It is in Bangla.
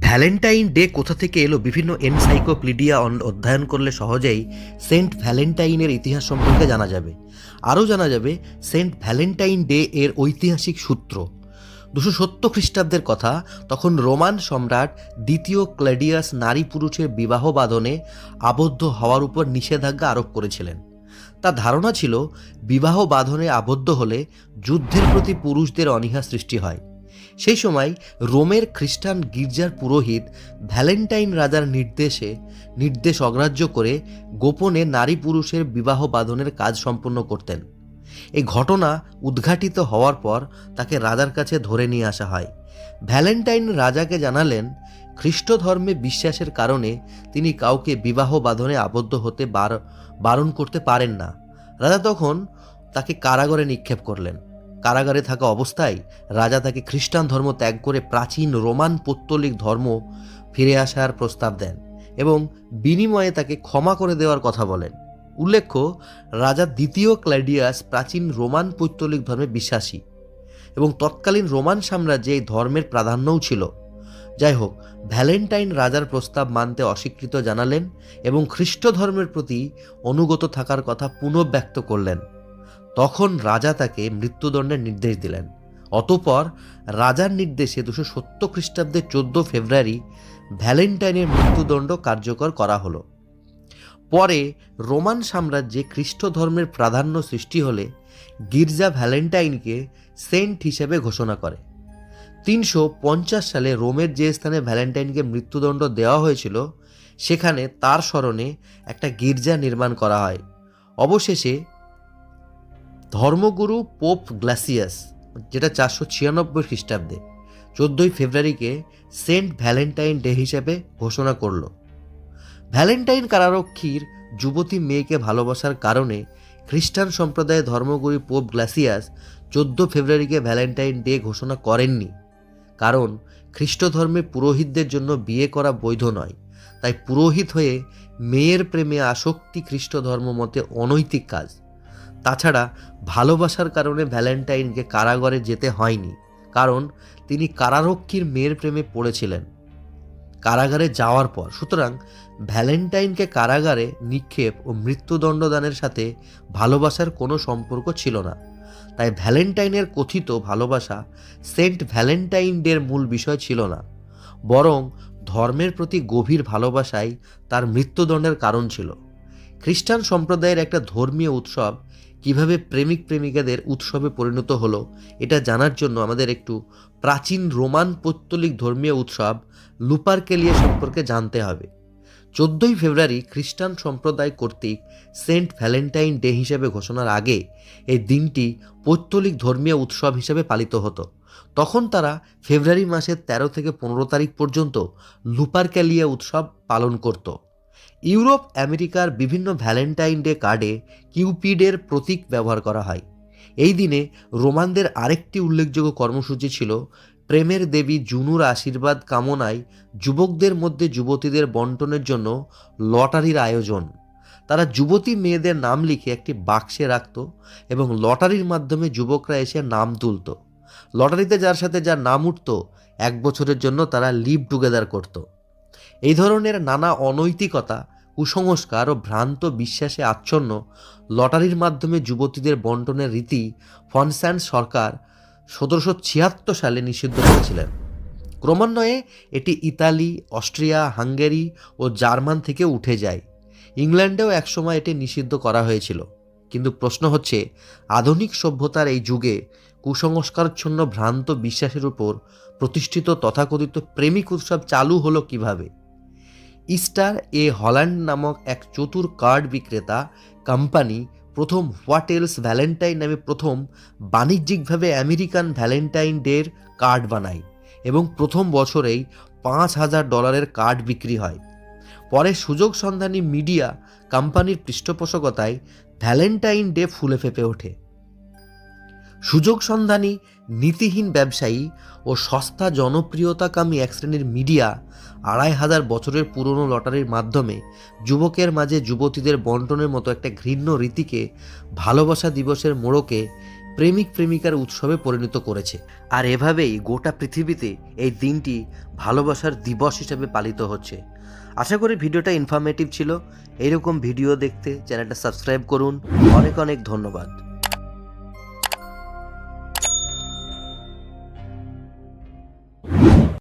ভ্যালেন্টাইন ডে কোথা থেকে এলো? বিভিন্ন এনসাইক্লোপিডিয়া অধ্যয়ন করলে সহজেই সেন্ট ভ্যালেন্টাইনের ইতিহাস সম্পর্কে জানা যাবে। আরও জানা যাবে, সেন্ট ভ্যালেন্টাইন ডে এর ঐতিহাসিক সূত্র। দুশো সত্তর খ্রিস্টাব্দের কথা, তখন রোমান সম্রাট দ্বিতীয় ক্লেডিয়াস নারী পুরুষের বিবাহ বাঁধনে আবদ্ধ হওয়ার উপর নিষেধাজ্ঞা আরোপ করেছিলেন। তার ধারণা ছিল বিবাহ বাঁধনে আবদ্ধ হলে যুদ্ধের প্রতি পুরুষদের অনীহা সৃষ্টি হয়। সেই সময় রোমের খ্রিস্টান গির্জার পুরোহিত ভ্যালেন্টাইন রাজার নির্দেশে নির্দেশ অগ্রাহ্য করে গোপনে নারী পুরুষের বিবাহ বাঁধনের কাজ সম্পন্ন করতেন। এই ঘটনা উদ্ঘাটিত হওয়ার পর তাকে রাজার কাছে ধরে নিয়ে আসা হয়। ভ্যালেন্টাইন রাজাকে জানালেন খ্রিস্ট ধর্মে বিশ্বাসের কারণে তিনি কাউকে বিবাহ বাঁধনে আবদ্ধ হতে বার- বারণ করতে পারেন না। রাজা তখন তাকে কারাগারে নিক্ষেপ করলেন। কারাগারে থাকা অবস্থায় রাজা তাকে খ্রিস্টান ধর্ম ত্যাগ করে প্রাচীন রোমান পৌত্তলিক ধর্ম ফিরে আসার প্রস্তাব দেন এবং বিনিময়ে তাকে ক্ষমা করে দেওয়ার কথা বলেন। উল্লেখ্য, রাজা দ্বিতীয় ক্ল্যাডিয়াস প্রাচীন রোমান পৌত্তলিক ধর্মে বিশ্বাসী এবং তৎকালীন রোমান সাম্রাজ্যে এই ধর্মের প্রাধান্যও ছিল। যাই হোক ভ্যালেন্টাইন রাজার প্রস্তাব মানতে অস্বীকৃত জানালেন এবং খ্রিস্ট ধর্মের প্রতি অনুগত থাকার কথা পুনঃব্যক্ত করলেন। তখন রাজা তাকে মৃত্যুদণ্ডের নির্দেশ দিলেন। অতপর রাজার নির্দেশে দুশো সত্তর খ্রিস্টাব্দের চোদ্দ ফেব্রুয়ারি ভ্যালেন্টাইনের মৃত্যুদণ্ড কার্যকর করা হলো। পরে রোমান সাম্রাজ্যে খ্রিস্ট ধর্মের প্রাধান্য সৃষ্টি হলে গির্জা ভ্যালেন্টাইনকে সেন্ট হিসেবে ঘোষণা করে। তিনশো পঞ্চাশ সালে রোমের যে স্থানে ভ্যালেন্টাইনকে মৃত্যুদণ্ড দেওয়া হয়েছিল, সেখানে তার স্মরণে একটা গির্জা নির্মাণ করা হয়। অবশেষে ধর্মগুরু পোপ গ্লাসিয়াস, যেটা চারশো ছিয়ানব্বই খ্রিস্টাব্দে চোদ্দোই ফেব্রুয়ারিকে সেন্ট ভ্যালেন্টাইন ডে হিসেবে ঘোষণা করল। ভ্যালেন্টাইন কারারক্ষীর যুবতী মেয়েকে ভালোবাসার কারণে খ্রিস্টান সম্প্রদায়ের ধর্মগুরু পোপ গ্লাসিয়াস চোদ্দ ফেব্রুয়ারিকে ভ্যালেন্টাইন ডে ঘোষণা করেননি। কারণ খ্রিস্ট ধর্মে পুরোহিতদের জন্য বিয়ে করা বৈধ নয়। তাই পুরোহিত হয়ে মেয়ের প্রেমে আসক্তি খ্রিস্ট ধর্ম মতে অনৈতিক কাজ। তাছাড়া ভালোবাসার কারণে ভ্যালেন্টাইনকে কারাগারে যেতে হয়নি, কারণ তিনি কারারক্ষীর মেয়ের প্রেমে পড়েছিলেন। কারাগারে যাওয়ার পর, সুতরাং ভ্যালেন্টাইনকে কারাগারে নিক্ষেপ ও মৃত্যুদণ্ডদানের সাথে ভালোবাসার কোনো সম্পর্ক ছিল না। তাই ভ্যালেন্টাইনের কথিত ভালোবাসা সেন্ট ভ্যালেন্টাইন ডের মূল বিষয় ছিল না, বরং ধর্মের প্রতি গভীর ভালোবাসাই তার মৃত্যুদণ্ডের কারণ ছিল। খ্রিস্টান সম্প্রদায়ের একটা ধর্মীয় উৎসব কীভাবে প্রেমিক প্রেমিকাদের উৎসবে পরিণত হলো, এটা জানার জন্য আমাদের একটু প্রাচীন রোমান পৌত্তলিক ধর্মীয় উৎসব লুপারকেলিয়া সম্পর্কে জানতে হবে। চোদ্দোই ফেব্রুয়ারি খ্রিস্টান সম্প্রদায় কর্তৃক সেন্ট ভ্যালেন্টাইন ডে হিসেবে ঘোষণার আগে এই দিনটি পৌত্তলিক ধর্মীয় উৎসব হিসেবে পালিত হতো। তখন তারা ফেব্রুয়ারি মাসের তেরো থেকে পনেরো তারিখ পর্যন্ত লুপারক্যালিয়া উৎসব পালন করত। ইউরোপ, আমেরিকার বিভিন্ন ভ্যালেন্টাইন ডে কার্ডে কিউপিডের প্রতীক ব্যবহার করা হয়। এই দিনে রোমানদের আরেকটি উল্লেখযোগ্য কর্মসূচি ছিল প্রেমের দেবী জুনুর আশীর্বাদ কামনায় যুবকদের মধ্যে যুবতীদের বন্টনের জন্য লটারির আয়োজন। তারা যুবতী মেয়েদের নাম লিখে একটি বাক্সে রাখত এবং লটারির মাধ্যমে যুবকরা এসে নাম তুলত। লটারিতে যার সাথে যার নাম উঠত, এক বছরের জন্য তারা লিভ টুগেদার করত। এই ধরনের নানা অনৈতিকতা, কুসংস্কার ও ভ্রান্ত বিশ্বাসে আচ্ছন্ন লটারির মাধ্যমে যুবতীদের বন্টনের রীতি ফনস্যান্ড সরকার সতেরোশো ছিয়াত্তর সালে নিষিদ্ধ করেছিলেন। ক্রমান্বয়ে এটি ইতালি, অস্ট্রিয়া, হাঙ্গেরি ও জার্মান থেকে উঠে যায়। ইংল্যান্ডেও একসময় এটি নিষিদ্ধ করা হয়েছিল। কিন্তু প্রশ্ন হচ্ছে, আধুনিক সভ্যতার এই যুগে কুসংস্কারচ্ছন্ন ভ্রান্ত বিশ্বাসের উপর প্রতিষ্ঠিত তথাকথিত প্রেমিক উৎসব চালু হলো কীভাবে? ইস্টার এ হল্যান্ড নামক এক চতুর কার্ড বিক্রেতা কোম্পানি প্রথম হোয়াটেলস ভ্যালেন্টাইন নামে প্রথম বাণিজ্যিকভাবে আমেরিকান ভ্যালেন্টাইন ডের কার্ড বানায় এবং প্রথম বছরেই পাঁচ হাজার ডলারের কার্ড বিক্রি হয়। পরে সুযোগ সন্ধানী মিডিয়া কোম্পানির পৃষ্ঠপোষকতায় ভ্যালেন্টাইন ডে ফুলে ফেপে ওঠে। সুযোগ সন্ধানী, নীতিহীন ব্যবসায়ী ও সস্তা জনপ্রিয়তাকামী এক শ্রেণির মিডিয়া আড়াই হাজার বছরের পুরনো লটারির মাধ্যমে যুবকের মাঝে যুবতীদের বন্টনের মতো একটা ঘৃণ্য রীতিকে ভালোবাসা দিবসের মোড়কে প্রেমিক প্রেমিকার উৎসবে পরিণত করেছে। আর এভাবেই গোটা পৃথিবীতে এই দিনটি ভালোবাসার দিবস হিসেবে পালিত হচ্ছে। আশা করি ভিডিওটা ইনফরমেটিভ ছিল। এরকম ভিডিও দেখতে চ্যানেলটা সাবস্ক্রাইব করুন। অনেক অনেক ধন্যবাদ।